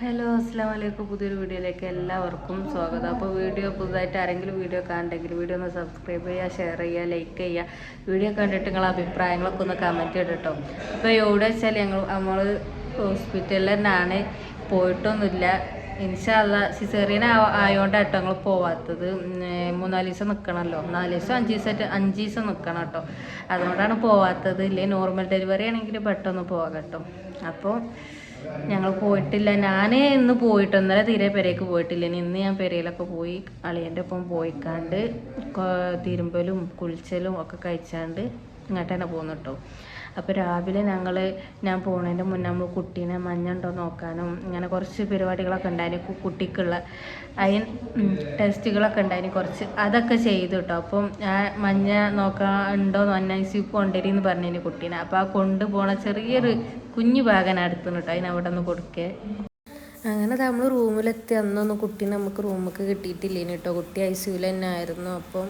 Hello അസ്സാം വലൈക്കും പുതിയൊരു വീഡിയോയിലേക്ക് എല്ലാവർക്കും സ്വാഗതം. അപ്പോൾ വീഡിയോ പുതുതായിട്ട് ആരെങ്കിലും വീഡിയോ കാണണ്ടെങ്കിൽ വീഡിയോ ഒന്ന് സബ്സ്ക്രൈബ് ചെയ്യുക ഷെയർ ചെയ്യുക ലൈക്ക് ചെയ്യുക. വീഡിയോ കണ്ടിട്ട് നിങ്ങളെ അഭിപ്രായങ്ങളൊക്കെ ഒന്ന് കമന്റ് ഇടട്ടോ അപ്പോൾ എവിടെ വെച്ചാൽ ഞങ്ങൾ നമ്മൾ ഹോസ്പിറ്റലിൽ തന്നെയാണ് പോയിട്ടൊന്നുമില്ല. ഇൻഷാല്ല സിസേറിയൻ ആയതുകൊണ്ടാണ് കേട്ടോ ഞങ്ങൾ പോവാത്തത്. മൂന്നാൽ ദിവസം നിൽക്കണമല്ലോ നാല് ദിവസം അഞ്ച് ദിവസമായിട്ട് അഞ്ച് ദിവസം നിൽക്കണം കേട്ടോ അതുകൊണ്ടാണ് പോവാത്തത്. ഇല്ലേ നോർമൽ ഡെലിവറി ആണെങ്കിൽ പെട്ടെന്ന് പോകാം കേട്ടോ. അപ്പോൾ ഞങ്ങൾ പോയിട്ടില്ല. ഞാൻ ഇന്ന് പോയിട്ട് ഇന്നലെ തീരെ പെരയ്ക്ക് പോയിട്ടില്ല. ഇനി ഇന്ന് ഞാൻ പെരയിലൊക്കെ പോയി അളിയന്റെ ഒപ്പം പോയിക്കാണ്ട് തിരുമ്പലും കുളിച്ചലും ഒക്കെ കഴിച്ചാണ്ട് ഇങ്ങോട്ട് തന്നെ പോകുന്നു കേട്ടോ അപ്പോൾ രാവിലെ ഞങ്ങൾ ഞാൻ പോണതിന്റെ മുന്നേ നമ്മൾ കുട്ടീനെ മഞ്ഞുണ്ടോ നോക്കാനും ഇങ്ങനെ കുറച്ച് പരിപാടികളൊക്കെ ഉണ്ടായിരുന്നു കുട്ടിക്കുള്ള അയൻ ടെസ്റ്റുകളൊക്കെ ഉണ്ടായിരുന്നു കുറച്ച് അതൊക്കെ ചെയ്തു കേട്ടോ അപ്പം ആ മഞ്ഞ നോക്കാൻ ഉണ്ടോ എൻ ഐ സി കൊണ്ടുവരി എന്ന് പറഞ്ഞു കുട്ടീനെ. അപ്പോൾ ആ കൊണ്ടുപോണ ചെറിയൊരു കുഞ്ഞു ഭാഗം അടുത്തുനിന്ന് കേട്ടോ അതിനവിടെ ഒന്ന് കൊടുക്കേ. അങ്ങനെ നമ്മൾ റൂമിലെത്തി. അന്നൊന്നും കുട്ടീനെ നമുക്ക് റൂമൊക്കെ കിട്ടിയിട്ടില്ലേനി കേട്ടോ കുട്ടി ഐ സിയുൽ തന്നെ ആയിരുന്നു. അപ്പം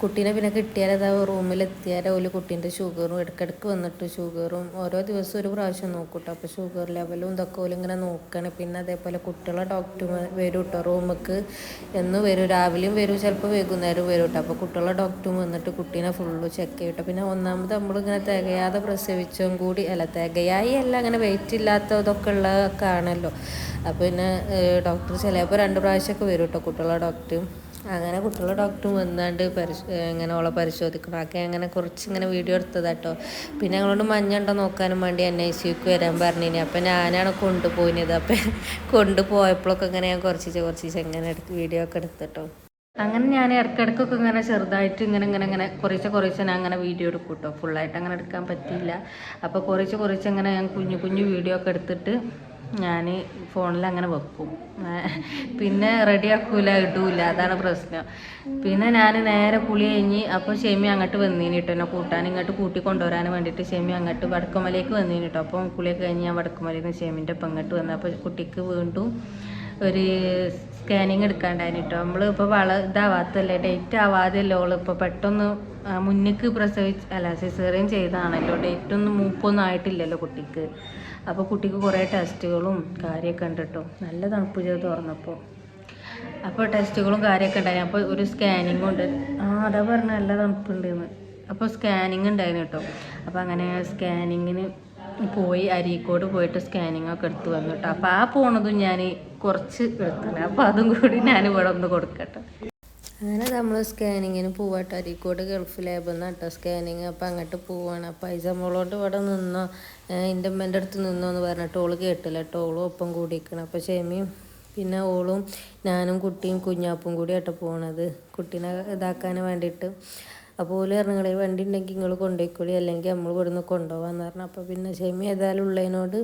കുട്ടീനെ പിന്നെ കിട്ടിയാലത് റൂമിലെത്തിയാൽ ഒരു കുട്ടീന്റെ ഷുഗറും ഇടയ്ക്കിടയ്ക്ക് വന്നിട്ട് ഷുഗറും ഓരോ ദിവസം ഒരു പ്രാവശ്യം നോക്കൂട്ടോ. അപ്പോൾ ഷുഗർ ലെവലും ഇതൊക്കെ ഓൽ ഇങ്ങനെ നോക്കണം. പിന്നെ അതേപോലെ കുട്ടികളെ ഡോക്ടർ വരും കേട്ടോ റൂമിക്ക് എന്ന് വരും. രാവിലെയും വരും ചിലപ്പോൾ വൈകുന്നേരം വരും കേട്ടോ അപ്പോൾ കുട്ടികളെ ഡോക്ടർ വന്നിട്ട് കുട്ടീനെ ഫുള്ള് ചെക്ക് ചെയ്യട്ടോ. പിന്നെ ഒന്നാമത് നമ്മളിങ്ങനെ തികയാതെ പ്രസവിച്ചും കൂടി അല്ല തികയായി അല്ല അങ്ങനെ വെയിറ്റ് ഇല്ലാത്ത ഇല്ലാത്തതൊക്കെ ഉള്ളതൊക്കെ ആണല്ലോ. അപ്പോൾ പിന്നെ ഡോക്ടർ ചിലപ്പോൾ രണ്ട് പ്രാവശ്യമൊക്കെ വരും കേട്ടോ കുട്ടികളെ ഡോക്ടറും അങ്ങനെ കുട്ടികളെ ഡോക്ടർ വന്നാണ്ട് പരിശോ ഇങ്ങനെ ഓളെ പരിശോധിക്കണം. ഒക്കെ അങ്ങനെ കുറച്ച് ഇങ്ങനെ വീഡിയോ എടുത്തതാട്ടോ പിന്നെ ഞങ്ങളോട് മഞ്ഞുണ്ടോ നോക്കാനും വേണ്ടി എൻ ഐ സിക്ക് വരാൻ പറഞ്ഞിനി. അപ്പം ഞാനാണ് കൊണ്ടുപോയിനത്. അപ്പം കൊണ്ടുപോയപ്പോഴൊക്കെ ഇങ്ങനെ ഞാൻ കുറച്ച് കുറച്ച് ഇങ്ങനെ എടുത്ത് വീഡിയോ ഒക്കെ എടുത്തിട്ടോ അങ്ങനെ ഞാൻ ഇടയ്ക്കിടയ്ക്കൊക്കെ ഇങ്ങനെ ചെറുതായിട്ട് ഇങ്ങനെ ഇങ്ങനെ ഇങ്ങനെ കുറേശ്ശെ കുറേശ്ശെ ഞാൻ അങ്ങനെ വീഡിയോ എടുക്കും കേട്ടോ ഫുള്ളായിട്ട് അങ്ങനെ എടുക്കാൻ പറ്റിയില്ല. അപ്പോൾ കുറേശ്ശെ കുറേശ്ശെ ഇങ്ങനെ ഞാൻ കുഞ്ഞു കുഞ്ഞു വീഡിയോ ഒക്കെ എടുത്തിട്ട് ഞാൻ ഫോണിൽ അങ്ങനെ വെക്കും പിന്നെ റെഡി ആക്കൂല ഇടൂല അതാണ് പ്രശ്നം. പിന്നെ ഞാൻ നേരെ കുളി കഴിഞ്ഞ് അപ്പോൾ ഷെമി അങ്ങോട്ട് വന്നീന് കേട്ടോ എന്നെ കൂട്ടാൻ ഇങ്ങോട്ട് കൂട്ടി കൊണ്ടുവരാൻ വേണ്ടിയിട്ട് ഷെമി അങ്ങോട്ട് വടക്കുമലയ്ക്ക് വന്നീന് കേട്ടോ അപ്പം കുളിയൊക്കെ കഴിഞ്ഞ് ഞാൻ വടക്കുമലയിൽ നിന്ന് ഷെമിന്റെ ഒപ്പം ഇങ്ങോട്ട് വന്നു. അപ്പോൾ കുട്ടിക്ക് വീണ്ടും ഒരു സ്കാനിങ് എടുക്കാണ്ടായിരുന്നു കേട്ടോ നമ്മൾ ഇപ്പോൾ വള ഇതാവാത്തല്ലേ? ഡേറ്റ് ആവാതെയല്ലോ ഓൾ ഇപ്പോൾ പെട്ടെന്ന് മുന്നിക്ക് പ്രസവിച്ച് അല്ല സിസേറിയൻ ചെയ്താണല്ലോ ഡേറ്റ് ഒന്നും മൂപ്പൊന്നും ആയിട്ടില്ലല്ലോ കുട്ടിക്ക്. അപ്പോൾ കുട്ടിക്ക് കുറേ ടെസ്റ്റുകളും കാര്യമൊക്കെ ഉണ്ട് കേട്ടോ നല്ല തണുപ്പ് ചെയ്ത് തുറന്നപ്പോൾ അപ്പോൾ ടെസ്റ്റുകളും കാര്യമൊക്കെ ഉണ്ടായിരുന്നു അപ്പോൾ ഒരു സ്കാനിങ് ഉണ്ട്. ആ അതാ പറഞ്ഞ നല്ല തണുപ്പുണ്ട് എന്ന് അപ്പോൾ സ്കാനിങ് ഉണ്ടായിരുന്നു കേട്ടോ അപ്പോൾ അങ്ങനെ സ്കാനിങ്ങിന് പോയി അരീക്കോട് പോയിട്ട് സ്കാനിങ് ഒക്കെ എടുത്തു വന്നു കേട്ടോ അപ്പോൾ ആ പോണതും ഞാൻ കുറച്ച് എടുക്കണം അപ്പോൾ അതും കൂടി ഞാൻ ഇവിടെ ഒന്ന് കൊടുക്കട്ടെ. അങ്ങനെ നമ്മൾ സ്കാനിങ്ങിന് പോവാട്ടോ. അരീക്കോട് ഗൾഫ് ലാബിൽ നിന്ന് കേട്ടോ സ്കാനിങ് അപ്പോൾ അങ്ങോട്ട് പോവാണ്. അപ്പോൾ ഐസ മോളോട്ട് ഇവിടെ നിന്നോ? എന്റെ അമ്മേന്റെ അടുത്ത് നിന്നോ എന്ന് പറഞ്ഞിട്ട് ഓൾ കേട്ടില്ല കേട്ടോ ഓളും ഒപ്പം കൂടിയിരിക്കണം അപ്പോൾ ഷെമിയും പിന്നെ ഓളും ഞാനും കുട്ടിയും കുഞ്ഞാപ്പും കൂടി ആട്ടോ പോണത്. കുട്ടീനെ ഇതാക്കാൻ വേണ്ടിയിട്ട്. അപ്പോൾ ഓൽ പറഞ്ഞു നിങ്ങളെ വണ്ടി ഉണ്ടെങ്കിൽ നിങ്ങൾ കൊണ്ടുപോയിക്കോളി അല്ലെങ്കിൽ നമ്മൾ ഇവിടുന്ന് കൊണ്ടുപോകാമെന്ന് പറഞ്ഞു. അപ്പോൾ പിന്നെ ഷെമി ഏതായാലും ഉള്ളതിനോട്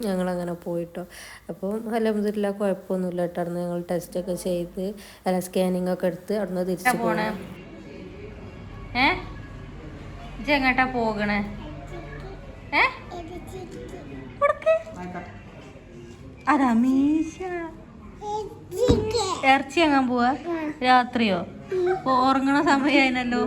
ഞങ്ങളങ്ങനെ പോയിട്ടോ. അപ്പോൾ അലഹമില്ല കുഴപ്പമൊന്നുമില്ല കേട്ടോ അവിടുന്ന് ഞങ്ങൾ ടെസ്റ്റൊക്കെ ചെയ്ത് അല്ല സ്കാനിങ് ഒക്കെ എടുത്ത് അവിടുന്ന് തിരിച്ചു പോകണേ ഏ? എങ്ങോട്ടാ പോകണേ? ഏ? അതാ മീശ. ഇറച്ചി എങ്ങാൻ പോവാ രാത്രിയോ ഉറങ്ങണ സമയമായിരുന്നല്ലോ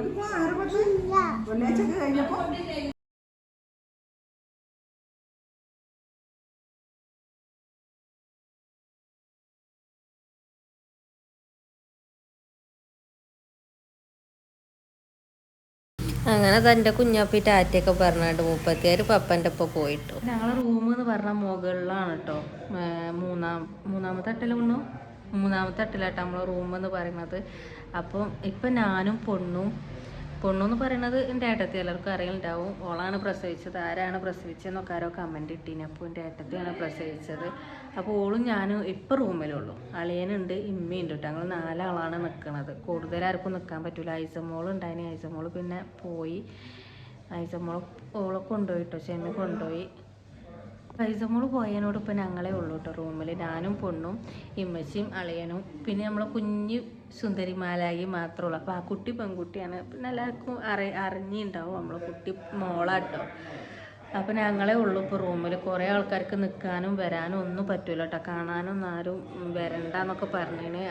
അങ്ങനെ തന്റെ കുഞ്ഞാപ്പി ടാറ്റയൊക്കെ പറഞ്ഞിട്ട് മുപ്പത്തിയാറ് പപ്പന്റെ ഒപ്പം പോയിട്ടു. ഞങ്ങളെ റൂം എന്ന് പറഞ്ഞ മുകളിലാണ് കേട്ടോ മൂന്നാം മൂന്നാമത്തെ തട്ടിലുണ്ടോ മൂന്നാമത്തെ തട്ടിലാട്ടോ നമ്മളെ റൂം എന്ന് പറയുന്നത്. അപ്പം ഇപ്പം ഞാനും പൊണ്ണും പൊണ്ണെന്ന് പറയുന്നത് എന്റെ ഏട്ടത്തി എല്ലാവർക്കും അറിയുന്നുണ്ടാവും. ഓളാണ് പ്രസവിച്ചത്. ആരാണ് പ്രസവിച്ചതെന്നൊക്കെ ആരോ കമന്റ് ഇട്ടീന്. അപ്പോൾ എന്റെ ഏട്ടത്തിയാണ് പ്രസവിച്ചത്. അപ്പോൾ ഓളും ഞാനും ഇപ്പം റൂമിലുള്ളൂ. അളിയനുണ്ട് ഇമ്മയുണ്ട് കേട്ടോ ഞങ്ങൾ നാലാളാണ് നിൽക്കുന്നത് കൂടുതൽ ആർക്കും നിൽക്കാൻ പറ്റില്ല ഐസമോൾ ഉണ്ടായിന്. ഐസമോൾ പിന്നെ പോയി. ഐസമോൾ ഓളെ കൊണ്ടുപോയിട്ടോ ചെമ്മി കൊണ്ടുപോയി. പൈസമോൾ പോയതിനോട് ഇപ്പം ഞങ്ങളെ ഉള്ളൂ കേട്ടോ റൂമിൽ. ഞാനും പൊണ്ണും ഇമ്മച്ചിയും അളിയനും. പിന്നെ നമ്മളെ കുഞ്ഞു സുന്ദരിമാലായി മാലായി മാത്രമേ ഉള്ളൂ. അപ്പോൾ ആ കുട്ടി പെൺകുട്ടിയാണ്. പിന്നെ എല്ലാവർക്കും അറി അറിഞ്ഞിണ്ടാവും നമ്മളെ കുട്ടി മോളാട്ടോ. അപ്പം ഞങ്ങളെ ഉള്ളൂ ഇപ്പോൾ റൂമിൽ. കുറേ ആൾക്കാർക്ക് നിൽക്കാനും വരാനും ഒന്നും പറ്റൂല കേട്ടോ. കാണാനൊന്നും ആരും വരണ്ട എന്നൊക്കെ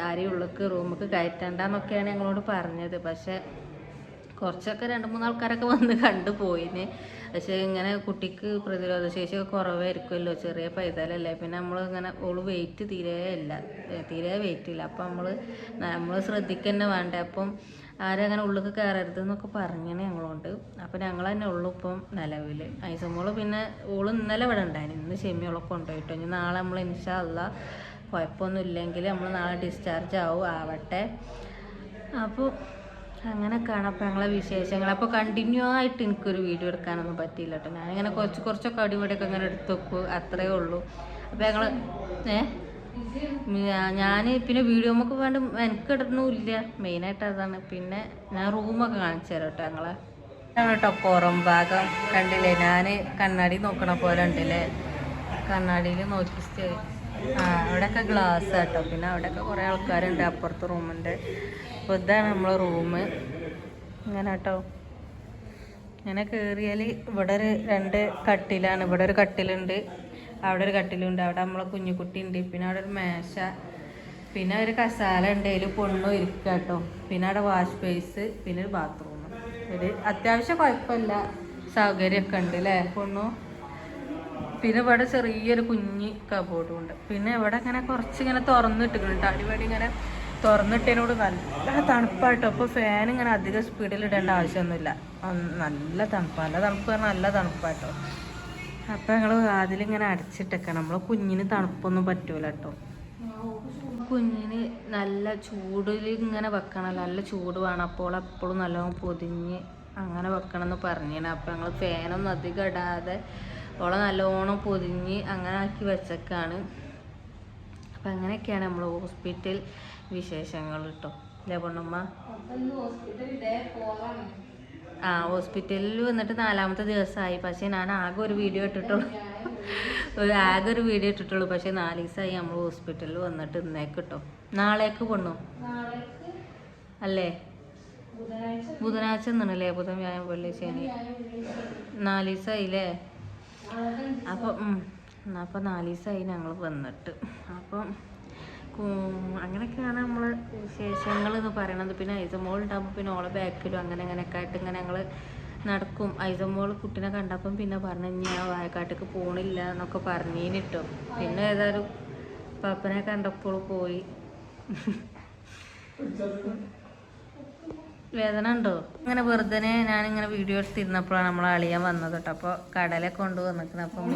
ആരെയും ഉള്ളിക്ക് റൂമിലേക്ക് കയറ്റണ്ട എന്നൊക്കെയാണ് ഞങ്ങളോട് പറഞ്ഞത്. പക്ഷേ കുറച്ചൊക്കെ രണ്ട് മൂന്ന് ആൾക്കാരൊക്കെ വന്ന് കണ്ടു പോയിന്. പക്ഷേ ഇങ്ങനെ കുട്ടിക്ക് പ്രതിരോധ ശേഷിയൊക്കെ കുറവായിരിക്കുമല്ലോ. ചെറിയ പൈതലല്ലേ പിന്നെ നമ്മൾ ഇങ്ങനെ ഓൾ വെയിറ്റ് തീരെ ഇല്ല. തീരെ വെയിറ്റ് ഇല്ല. അപ്പം നമ്മൾ നമ്മൾ ശ്രദ്ധിക്കന്നെ വേണ്ട. അപ്പം ആരും അങ്ങനെ ഉള്ളിൽ കയറരുത് എന്നൊക്കെ പറഞ്ഞേ ഞങ്ങളോണ്ട്. അപ്പം ഞങ്ങൾ തന്നെ ഉള്ളു ഇപ്പം നിലവിൽ ഐസമോൾ പിന്നെ ഓൾ ഇന്നലെ ഇവിടെ ഉണ്ടായിരുന്നു ഇന്ന് ഷെമിയോളെ കൊണ്ടുപോയിട്ടോ. ഇനി നാളെ നമ്മൾ ഇൻഷാ അല്ല കുഴപ്പമൊന്നുമില്ലെങ്കിൽ നമ്മൾ നാളെ ഡിസ്ചാർജ് ആവും ആവട്ടെ. അപ്പോൾ അങ്ങനെ കാണാം അപ്പോൾ ഞങ്ങളെ വിശേഷങ്ങൾ. അപ്പോൾ കണ്ടിന്യൂ ആയിട്ട് എനിക്കൊരു വീഡിയോ എടുക്കാനൊന്നും പറ്റിയില്ല കേട്ടോ ഞാനിങ്ങനെ കുറച്ച് കുറച്ചൊക്കെ അടിപൊളിയൊക്കെ ഇങ്ങനെ എടുത്ത് അത്രേ ഉള്ളൂ. അപ്പോൾ ഞങ്ങൾ ഏ? ഞാൻ പിന്നെ വീഡിയോ നമുക്ക് വേണ്ട എനിക്ക് ഇടണമില്ല മെയിനായിട്ട് അതാണ്. പിന്നെ ഞാൻ റൂമൊക്കെ കാണിച്ചു തരാം കേട്ടോ ഞങ്ങളെ. കേട്ടോ പുറം ഭാഗം. കണ്ടില്ലേ? ഞാൻ കണ്ണാടി നോക്കണ പോലെ ഉണ്ടല്ലേ? കണ്ണാടിയിൽ നോക്കി അവിടെയൊക്കെ ഗ്ലാസ് കേട്ടോ പിന്നെ അവിടെയൊക്കെ കുറേ ആൾക്കാരുണ്ട്. അപ്പുറത്തെ റൂമിന്റെ അപ്പോൾ ഇതാണ് നമ്മളെ റൂം ഇങ്ങനെ കേട്ടോ. ഇങ്ങനെ കയറിയാൽ ഇവിടെ ഒരു രണ്ട് കട്ടിലാണ്. ഇവിടെ ഒരു കട്ടിലുണ്ട്. അവിടെ ഒരു കട്ടിലുണ്ട്. അവിടെ നമ്മളെ കുഞ്ഞുകുട്ടി ഉണ്ട് പിന്നെ അവിടെ ഒരു മേശ. പിന്നെ ഒരു കസാല ഉണ്ട്. അതിൽ പൊണ്ണും ഇരിക്കുക കേട്ടോ. പിന്നെ അവിടെ വാഷ് ബേസ് പിന്നെ ഒരു ബാത്റൂം ഒരു അത്യാവശ്യം കുഴപ്പമില്ല. സൗകര്യമൊക്കെ ഉണ്ട് അല്ലേ? പൊണ്ണു പിന്നെ ഇവിടെ ചെറിയൊരു കുഞ്ഞി കബോർഡും ഉണ്ട്. പിന്നെ ഇവിടെ ഇങ്ങനെ കുറച്ച് ഇങ്ങനെ തുറന്നിട്ടിട്ടുണ്ട് അടിപൊളി ഇങ്ങനെ തുറന്നിട്ടതിനോട് നല്ല തണുപ്പായിട്ടോ അപ്പോൾ ഫാൻ ഇങ്ങനെ അധികം സ്പീഡിൽ ഇടേണ്ട ആവശ്യമൊന്നുമില്ല. നല്ല തണുപ്പ്. നല്ല തണുപ്പ് പറഞ്ഞാൽ നല്ല തണുപ്പായിട്ടോ അപ്പം ഞങ്ങൾ അതിലിങ്ങനെ അടച്ചിട്ടേക്കണം. നമ്മൾ കുഞ്ഞിന് തണുപ്പൊന്നും പറ്റൂല കേട്ടോ കുഞ്ഞിന് നല്ല ചൂടിൽ ഇങ്ങനെ വെക്കണം. നല്ല ചൂട് വേണം. അപ്പോൾ എപ്പോഴും നല്ലോണം പൊതിഞ്ഞ് അങ്ങനെ വെക്കണം എന്ന് പറഞ്ഞിന്. അപ്പോൾ ഞങ്ങൾ ഫാനൊന്നും അധികം ഇടാതെ ഓളെ നല്ലോണം പൊതിഞ്ഞ് അങ്ങനെ ആക്കി വെച്ചേക്കാണ്. അപ്പം അങ്ങനെയൊക്കെയാണ് നമ്മൾ ഹോസ്പിറ്റൽ വിശേഷങ്ങൾ കേട്ടോ അല്ലേ പൊണ്ണമ്മ? ആ ഹോസ്പിറ്റലിൽ വന്നിട്ട് നാലാമത്തെ ദിവസമായി പക്ഷേ ഞാൻ ആകെ ഒരു വീഡിയോ ഇട്ടിട്ടുള്ളൂ. ഒരു ആകെ ഒരു വീഡിയോ ഇട്ടിട്ടുള്ളൂ. പക്ഷേ നാല് ദിവസമായി നമ്മൾ ഹോസ്പിറ്റലിൽ വന്നിട്ട് ഇന്നേക്ക് കിട്ടോ നാളേക്ക് പൊണ്ണു? അല്ലേ? ബുധനാഴ്ച നിന്നല്ലേ ബുധൻ വ്യാഴം വെള്ളി ശനി. നാല് ദിവസമായില്ലേ അപ്പം ഉം. എന്നാ അപ്പം നാല് ദിവസമായി ഞങ്ങൾ വന്നിട്ട്. അപ്പം അങ്ങനെയൊക്കെയാണ് നമ്മൾ വിശേഷങ്ങൾ എന്ന് പറയണത്. പിന്നെ ഐസമോൾ ഉണ്ടാകുമ്പോൾ പിന്നെ ഓളെ ബാക്കിലും അങ്ങനെ അങ്ങനെയൊക്കെ ആയിട്ട് ഇങ്ങനെ ഞങ്ങൾ നടക്കും. ഐസമോൾ കുട്ടീനെ കണ്ടപ്പം പിന്നെ പറഞ്ഞു ഞാൻ വായക്കാട്ടേക്ക് പോണില്ല എന്നൊക്കെ പറഞ്ഞിട്ടോ പിന്നെ ഏതായാലും പാപ്പനെ കണ്ടപ്പോൾ പോയി. വേദന ഉണ്ടോ? അങ്ങനെ വെറുതെ ഇങ്ങനെ വീഡിയോ എടുത്തിരുന്നപ്പോഴാണ് നമ്മൾ അളിയാൻ വന്നത് കേട്ടോ. അപ്പോൾ കടലൊക്കെ കൊണ്ടുവന്നിക്കണം അപ്പം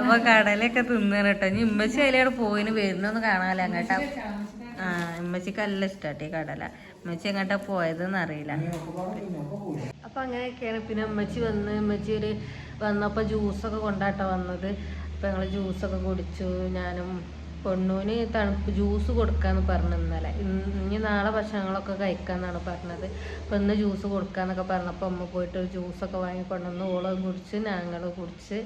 അപ്പൊ കടലൊക്കെ തിന്നാണ് കേട്ടോ. ഇനി ഉമ്മച്ചി അതിലൂടെ പോയിന് വരുന്നൊന്ന് കാണാല്ലോ അങ്ങോട്ടാ ആ ഉമ്മച്ചിക്ക് നല്ല ഇഷ്ടാട്ടി കടല. ഉമ്മച്ചി എങ്ങോട്ടാ പോയതെന്ന് അറിയില്ല. അപ്പൊ അങ്ങനെയൊക്കെയാണ്. പിന്നെ ഉമ്മച്ചി വന്ന് ഉമ്മച്ചി ഒരു വന്നപ്പോ ജ്യൂസൊക്കെ കൊണ്ടാട്ടോ വന്നത്. അപ്പൊ ഞങ്ങൾ ജ്യൂസൊക്കെ കുടിച്ചു. ഞാനും പൊണ്ണൂന് തണുപ്പ് ജ്യൂസ് കൊടുക്കാന്ന് പറഞ്ഞു ഇന്നലെ. ഇന്ന് ഇനി നാളെ ഭക്ഷണങ്ങളൊക്കെ കഴിക്കാന്നാണ് പറഞ്ഞത്. അപ്പൊ ഇന്ന് ജ്യൂസ് കൊടുക്കാന്നൊക്കെ പറഞ്ഞപ്പോൾ അമ്മ പോയിട്ട് ഒരു ജ്യൂസൊക്കെ വാങ്ങിക്കൊണ്ടുവന്ന് ഓളം കുടിച്ച് ഞങ്ങളും കുടിച്ച്.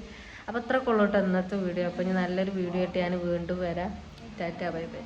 അപ്പോൾ ഇത്ര കൊള്ളോട്ടോ ഇന്നത്തെ വീഡിയോ അപ്പോൾ ഇനി നല്ലൊരു വീഡിയോ ആയിട്ട് ഞാൻ വീണ്ടും വരാം. Tata bye bye.